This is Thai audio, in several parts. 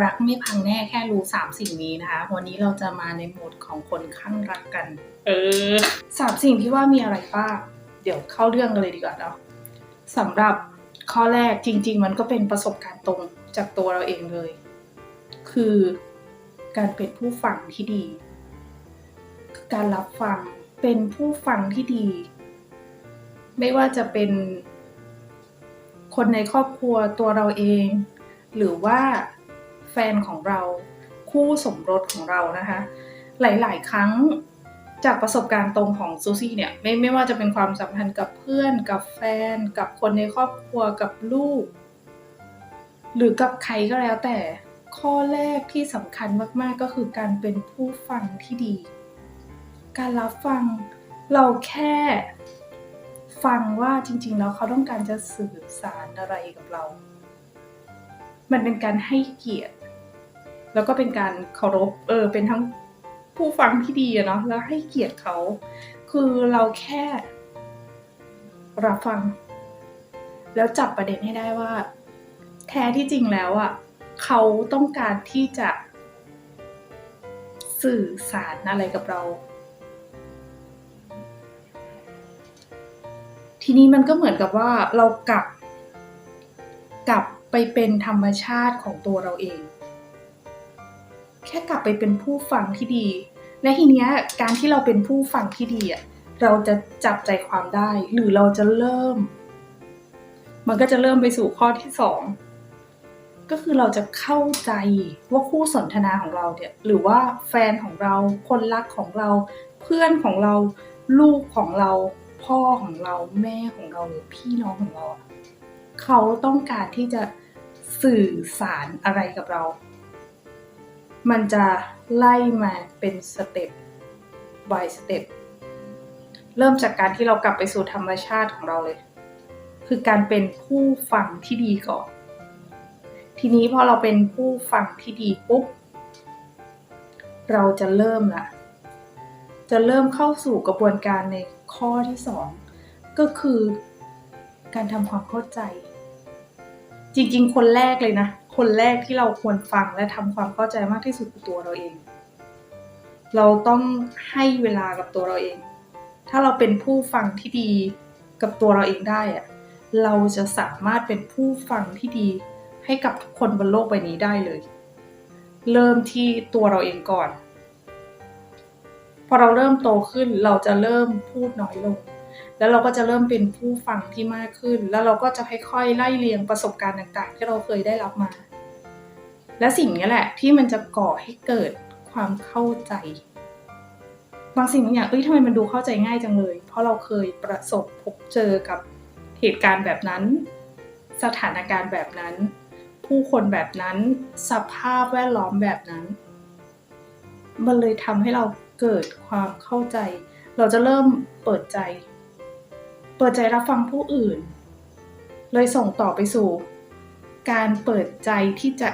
รักไม่พังแน่แค่รู้สามสิ่งนี้นะคะ วันนี้เราจะมาในโหมดของคนข้างรักกัน เออสามสิ่งที่ว่ามีอะไรบ้างเดี๋ยวเข้าเรื่องกันเลยดีกว่าเนาะสำหรับข้อแรกจริง ๆ มันก็เป็นประสบการณ์ตรงจากตัวเราเองเลย คือการเป็นผู้ฟังที่ดี การรับฟังเป็นผู้ฟังที่ดี ไม่ว่าจะเป็น คนในครอบครัวตัวเราเอง หรือว่า แฟนของเรา คู่สมรสของเรานะคะ หลาย ๆ ครั้งจากประสบการณ์ตรงของซูซี่เนี่ยไม่ไม่ว่าจะเป็นความสัมพันธ์กับเพื่อน กับแฟน กับคนในครอบครัวกับลูก หรือกับใครก็แล้วแต่ข้อแรกที่สำคัญมากๆก็คือการเป็นผู้ฟังที่ดี การรับฟังเราแค่ฟังว่าจริง ๆ แล้วเขาต้องการจะสื่อสารอะไรกับเรา มันเป็นการให้เกียรติ แล้วก็เป็นการเคารพเออเป็นทั้งผู้ฟังที่ดีอะเนาะแล้วให้เกียรติเขา คือเราแค่รับฟัง แล้วจับประเด็นให้ได้ว่า แท้ที่จริงแล้วอะเขาต้องการที่จะ สื่อสารอะไรกับเรา ทีนี้มันก็เหมือนกับว่าเรากลับ กลับไปเป็นธรรมชาติของตัวเราเอง แค่กลับไปเป็นผู้ฟังที่ดี และทีเนี้ยการที่เราเป็นผู้ฟังที่ดีอะเราจะจับใจความได้ หรือเราจะเริ่ม มันก็จะเริ่มไปสู่ข้อที่สองก็คือเราจะเข้าใจว่าคู่สนทนาของเราเนี่ยหรือว่าแฟนของเราคนรักของเรา เพื่อนของเราลูกของเรา พ่อของเราแม่ของเราหรือพี่น้องของเรา เขาต้องการที่จะสื่อสารอะไรกับเรา มันจะไล่มาเป็นสเต็ป by สเต็ป เริ่มจากการที่เรากลับไปสู่ธรรมชาติของเราเลย คือการเป็นผู้ฟังที่ดีก่อน ทีนี้พอเราเป็นผู้ฟังที่ดีปุ๊บ เราจะเริ่มละ จะเริ่มเข้าสู่กระบวนการในข้อที่สองก็คือการทำความเข้าใจ จริงๆ คนแรกเลยนะ คนแรกที่เราควรฟังและทำความเข้าใจมากที่สุดคือตัวเราเอง เราต้องให้เวลากับตัวเราเอง ถ้าเราเป็นผู้ฟังที่ดีกับตัวเราเองได้อะเราจะสามารถเป็นผู้ฟังที่ดีให้กับทุกคนบนโลกใบนี้ได้เลย เริ่มที่ตัวเราเองก่อน พอเราเริ่มโตขึ้นเราจะเริ่มพูดน้อยลง แล้วเราก็จะเริ่มเป็นผู้ฟังที่มากขึ้น แล้วเราก็จะค่อยๆไล่เรียงประสบการณ์ต่างๆ ที่เราเคยได้รับมา และสิ่งนี้แหละที่มันจะก่อให้เกิดความเข้าใจ บางสิ่งบางอย่างเอ้ยทำไมมันดูเข้าใจง่ายจังเลย เพราะเราเคยประสบพบเจอกับเหตุการณ์แบบนั้น สถานการณ์แบบนั้น ผู้คนแบบนั้น สภาพแวดล้อมแบบนั้น มันเลยทำให้เราเกิดความเข้าใจ เราจะเริ่มเปิดใจ ปิดใจรับฟังผู้อื่น เลยส่งต่อไปสู่ การเปิดใจที่จะ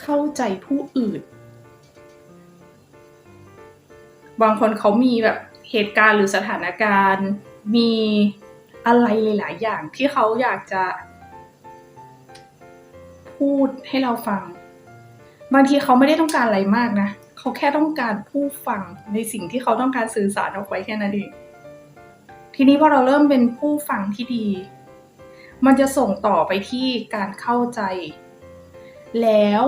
เข้าใจผู้อื่น บางคนเขามีแบบเหตุการณ์หรือสถานการณ์ มีอะไรหลาย ๆ อย่างที่เขาอยากจะ พูดให้เราฟัง บางทีเขาไม่ได้ต้องการอะไรมากนะ เขาแค่ต้องการผู้ฟังในสิ่งที่เขาต้องการสื่อสารออกไปแค่นั้นเอง ทีนี้พอเราเริ่มเป็นผู้ฟังที่ดี มันจะส่งต่อไปที่การเข้าใจ แล้ว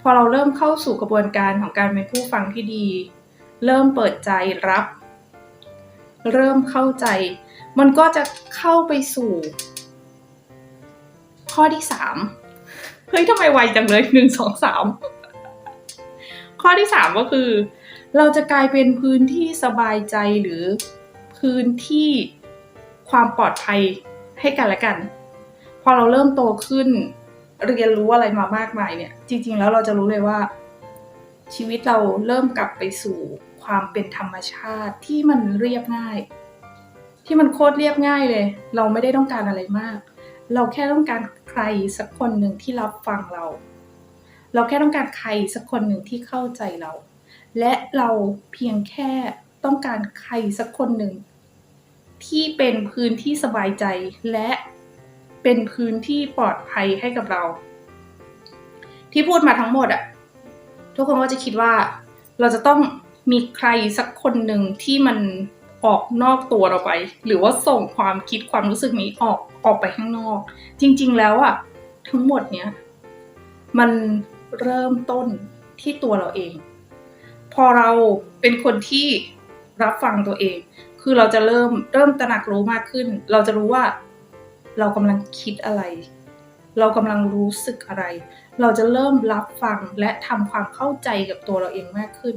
พอเราเริ่มเข้าสู่กระบวนการของการเป็นผู้ฟังที่ดี เริ่มเปิดใจรับ เริ่มเข้าใจ มันก็จะเข้าไปสู่ ข้อที่สามเฮ้ยทำไมไวจังเลยหนึ่งสองสามข้อที่สามก็คือ เราจะกลายเป็นพื้นที่สบายใจหรือ พื้นที่ความปลอดภัยให้กันและกัน พอเราเริ่มโตขึ้น เรียนรู้อะไรมามากมายเนี่ย จริง ๆ แล้วเราจะรู้เลยว่า ชีวิตเราเริ่มกลับไปสู่ความเป็นธรรมชาติที่มันเรียบง่าย ที่มันโคตรเรียบง่ายเลย เราไม่ได้ต้องการอะไรมาก เราแค่ต้องการใครสักคนหนึ่งที่รับฟังเรา เราแค่ต้องการใครสักคนหนึ่งที่เข้าใจเรา และเราเพียงแค่ ต้องการใครสักคนหนึ่ง ที่เป็นพื้นที่สบายใจและเป็นพื้นที่ปลอดภัยให้กับเราทที่พูดมาทั้งหมดอะทุกคนก็จะคิดว่า เราจะต้องมีใครสักคนหนึ่งที่มันออกนอกตัวเราไป หรือว่าส่งความคิดความรู้สึกนี้ออกออกไปข้างนอก จริง ๆ แล้วอะทั้งหมดเนี้ยมันเริ่มต้นที่ตัวเราเอง พอเราเป็นคนที่ รับฟังตัวเอง คือเราจะเริ่มเริ่มตระหนักรู้มากขึ้น เราจะรู้ว่าเรากำลังคิดอะไร เรากำลังรู้สึกอะไร เราจะเริ่มรับฟังและทำความเข้าใจกับตัวเราเองมากขึ้น